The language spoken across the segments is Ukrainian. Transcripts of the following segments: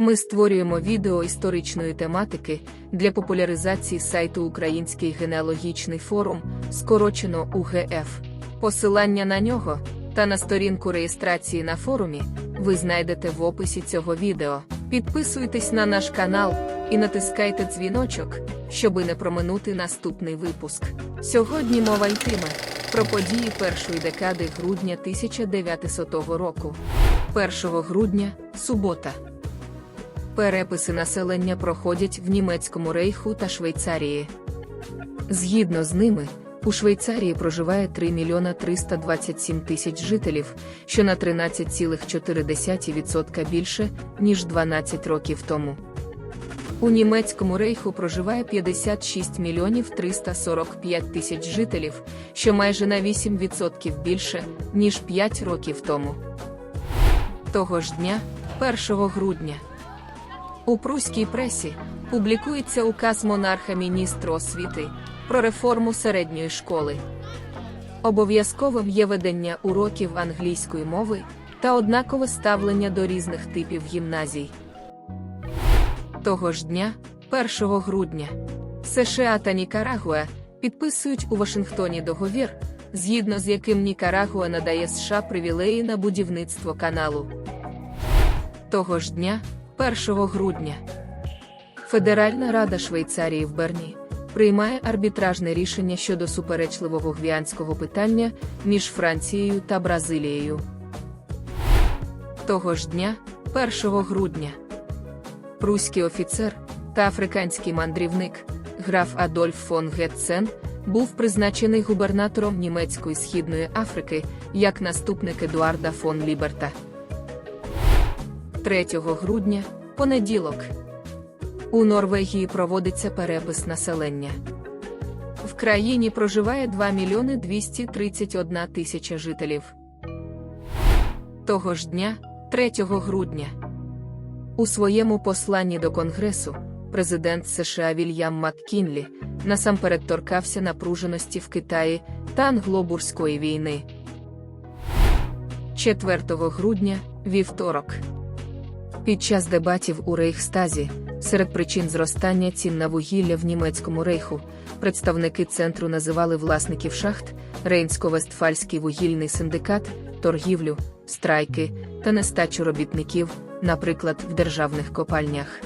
Ми створюємо відео історичної тематики для популяризації сайту Український генеалогічний форум, скорочено УГФ. Посилання на нього та на сторінку реєстрації на форумі ви знайдете в описі цього відео. Підписуйтесь на наш канал і натискайте дзвіночок, щоби не проминути наступний випуск. Сьогодні мова йтиме про події першої декади грудня 1900 року. 1 грудня субота. Переписи населення проходять в німецькому рейху та Швейцарії. Згідно з ними, у Швейцарії проживає 3 мільйона 327 тисяч жителів, що на 13,4% більше, ніж 12 років тому. У німецькому рейху проживає 56 мільйонів 345 тисяч жителів, що майже на 8% більше, ніж 5 років тому. Того ж дня, 1 грудня, у пруській пресі публікується указ монарха міністру освіти про реформу середньої школи. Обов'язковим є ведення уроків англійської мови та однакове ставлення до різних типів гімназій. Того ж дня, 1 грудня, США та Нікарагуа підписують у Вашингтоні договір, згідно з яким Нікарагуа надає США привілеї на будівництво каналу. Того ж дня, 1 грудня, Федеральна рада Швейцарії в Берні приймає арбітражне рішення щодо суперечливого гвіанського питання між Францією та Бразилією. Того ж дня, 1 грудня, пруський офіцер та африканський мандрівник граф Адольф фон Гетцен був призначений губернатором німецької східної Африки як наступник Едуарда фон Ліберта. 3 грудня, понеділок. У Норвегії проводиться перепис населення. В країні проживає 2 мільйони 231 тисяча жителів. Того ж дня, 3 грудня, у своєму посланні до Конгресу президент США Вільям Маккінлі насамперед торкався напруженості в Китаї та англобурської війни. 4 грудня, вівторок. Під час дебатів у Рейхстазі, серед причин зростання цін на вугілля в німецькому рейху, представники центру називали власників шахт, Рейнсько-Вестфальський вугільний синдикат, торгівлю, страйки та нестачу робітників, наприклад, в державних копальнях.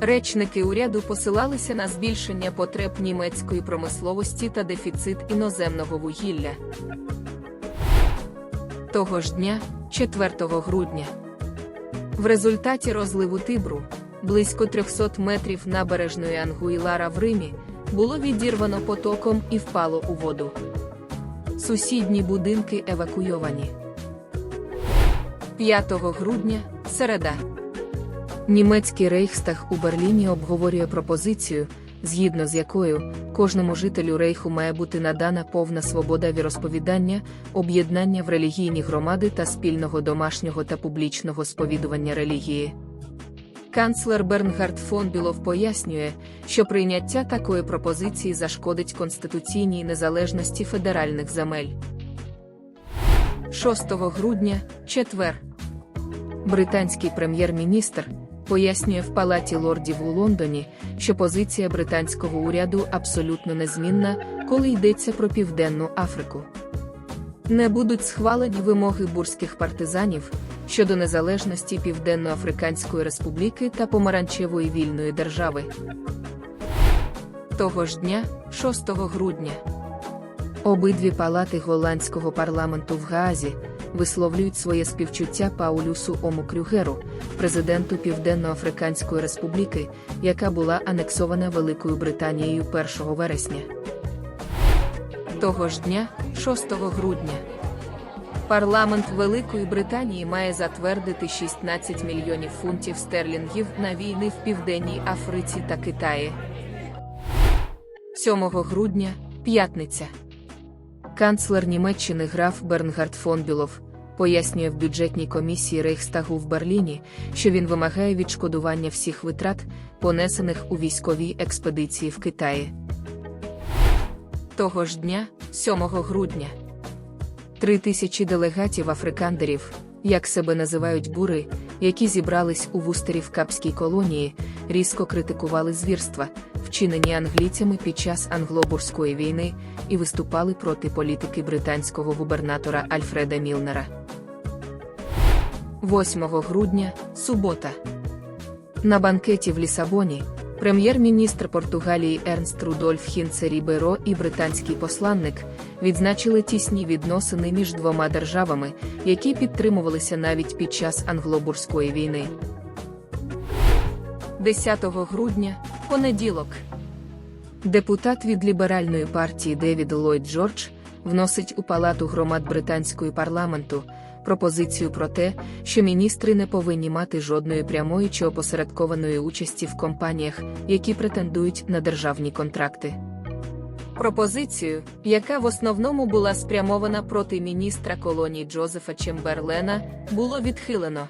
Речники уряду посилалися на збільшення потреб німецької промисловості та дефіцит іноземного вугілля. Того ж дня, 4 грудня, в результаті розливу Тибру, близько 300 метрів набережної Ангуїлара в Римі, було відірвано потоком і впало у воду. Сусідні будинки евакуйовані. 5 грудня, середа. Німецький рейхстаг у Берліні обговорює пропозицію, згідно з якою кожному жителю рейху має бути надана повна свобода віросповідання, об'єднання в релігійні громади та спільного домашнього та публічного сповідування релігії. Канцлер Бернгард фон Білов пояснює, що прийняття такої пропозиції зашкодить конституційній незалежності федеральних земель. 6 грудня, четвер. Британський прем'єр-міністр пояснює в Палаті лордів у Лондоні, що позиція британського уряду абсолютно незмінна, коли йдеться про Південну Африку. Не будуть схвалені вимоги бурських партизанів щодо незалежності Південно-Африканської Республіки та Помаранчевої вільної держави. Того ж дня, 6 грудня, обидві палати голландського парламенту в Гаазі висловлюють своє співчуття Паулюсу Ому Крюгеру, президенту Південно-Африканської Республіки, яка була анексована Великою Британією 1 вересня. Того ж дня, 6 грудня, парламент Великої Британії має затвердити 16 мільйонів фунтів стерлінгів на війни в Південній Африці та Китаї. 7 грудня, п'ятниця. Канцлер Німеччини граф Бернгард фон Бюлов пояснює в бюджетній комісії Рейхстагу в Берліні, що він вимагає відшкодування всіх витрат, понесених у військовій експедиції в Китаї. Того ж дня, 7 грудня, три тисячі делегатів африкандерів, як себе називають бури, які зібрались у Вустері в Капській колонії, різко критикували звірства, вчинені англійцями під час англобурської війни, і виступали проти політики британського губернатора Альфреда Мілнера. 8 грудня, субота. На банкеті в Лісабоні прем'єр-міністр Португалії Ернст Рудольф Хінце Ріберо і британський посланник відзначили тісні відносини між двома державами, які підтримувалися навіть під час англобурської війни. 10 грудня, понеділок. Депутат від ліберальної партії Девід Ллойд Джордж вносить у палату громад британської парламенту пропозицію про те, що міністри не повинні мати жодної прямої чи опосередкованої участі в компаніях, які претендують на державні контракти. Пропозицію, яка в основному була спрямована проти міністра колонії Джозефа Чемберлена, було відхилено.